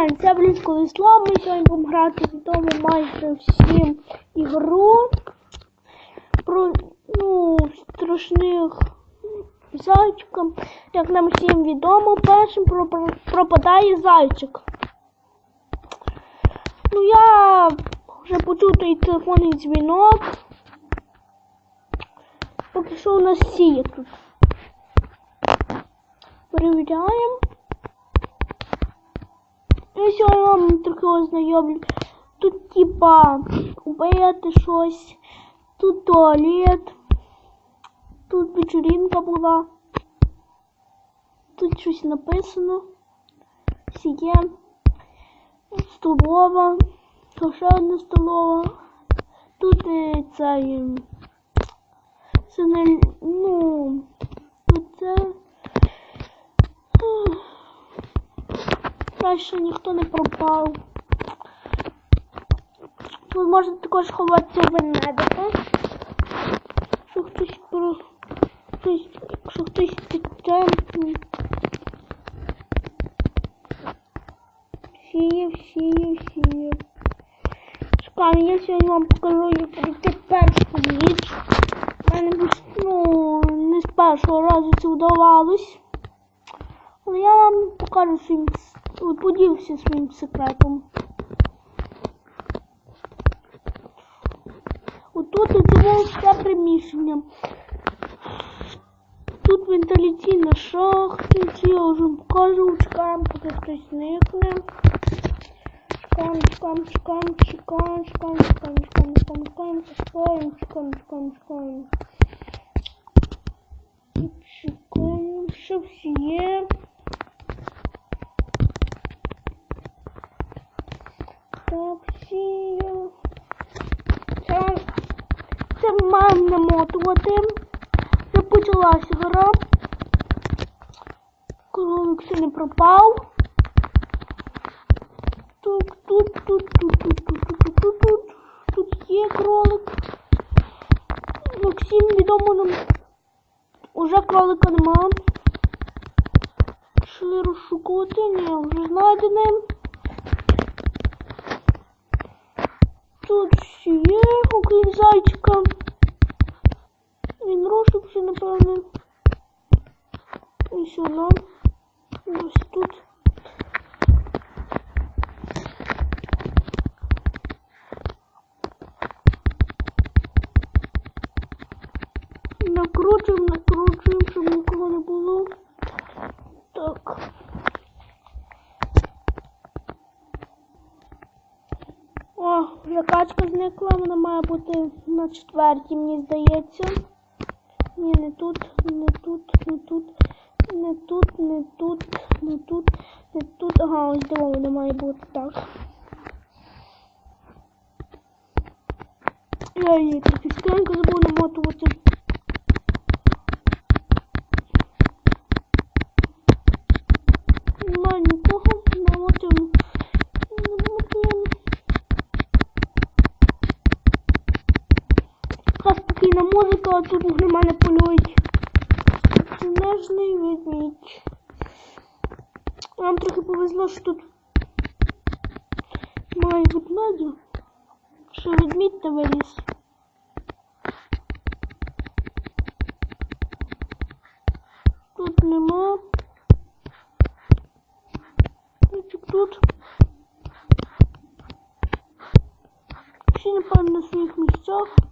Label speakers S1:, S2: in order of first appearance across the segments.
S1: Глянь, це близько весло, ми сьогодні будемо грати відому майже всім ігру про ну, страшних зайчиків. Як нам всім відомо, першим пропадає зайчик. Ну я вже почув той телефонний дзвінок. Поки що у нас сіє тут. Перевіряємо. Я сьогодні трохи ознайомлю. Тут типа убити щось, тут туалет, тут вечеринка була, тут щось написано. Сіє, столова, то ще одна столова. Тут цей, це не, ну, тут це. Краще ніхто не пропав. Тут можна також ховатися в ведмедика. Якщо хтось про хтось, якщо хтось тече. Сіяв, сіяв, сіяв. Чекай, я сьогодні вам покажу, як пройти першу ніч. У мене ну, не з першого разу це вдавалось. Але я вам покажу от поділюся своїм секретом. Отут у цьому все приміщення. Тут вентиляційна шахта, це я вже вам покажу, чекаємо, поки хтось зникне. Чекаємо, чекаємо, чекаємо, чекаємо, чекаємо, чекаємо, чекаємо, чекаємо, чекаємо, чекаємо, чекаємо, чекаємо, чекаємо. Чекаємо, що всі є. Маємо намотувати. Вже почалася гра. Кролик ще не пропав. Тут, тут, тут, тут, тут, тут, тут, тут, тут, тут. Є кролик. Ну, всім відомо нам. Уже кролика нема. Пішли розшукувати. Ні, вже знайдений. Тут ще є, окрім зайчика. Він розшукся, напевно. І сюди. Ось тут. Накручуємо, накручуємо, щоб нікого не було. Так. О, вже качка зникла, вона має бути на четвертій, мені здається. Ні, не тут, не тут, не тут, не тут, не тут, не тут, не тут. Ага, ось де вона має бути так. Я її скриньку забув намотувати. Спокійна музика, а тут на мене полюють. Снежний ведмідь. Нам трохи повезло, що тут має ведмедя. Що ведмідь не виліз. Тут нема. Ключик тут. Всі, напевно, на своїх місцях.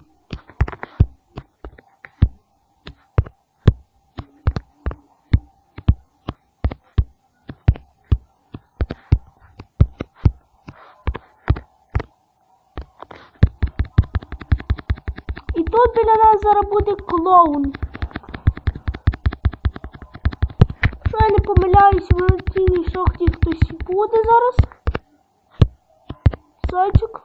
S1: Тут біля нас зараз буде клоун. Якщо я не помиляюсь, в цій шахті хтось буде зараз. Зайчик.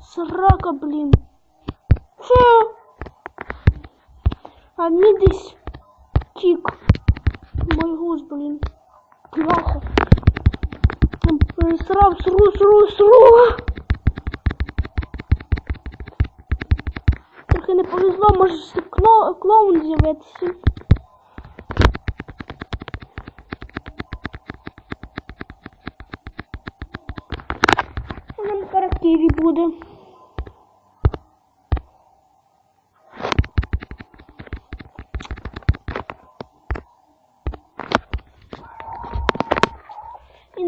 S1: Срака, блін. Що? А мені десь тік. Мой гус, блін. Плохо. Срав, сру, сру, сру. Трохи не повезло, може кло клоун з'явитися. Нам характері буде.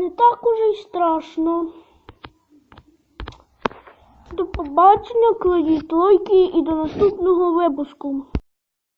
S1: Не так уже й страшно. До побачення, кладіть лайки і до наступного випуску.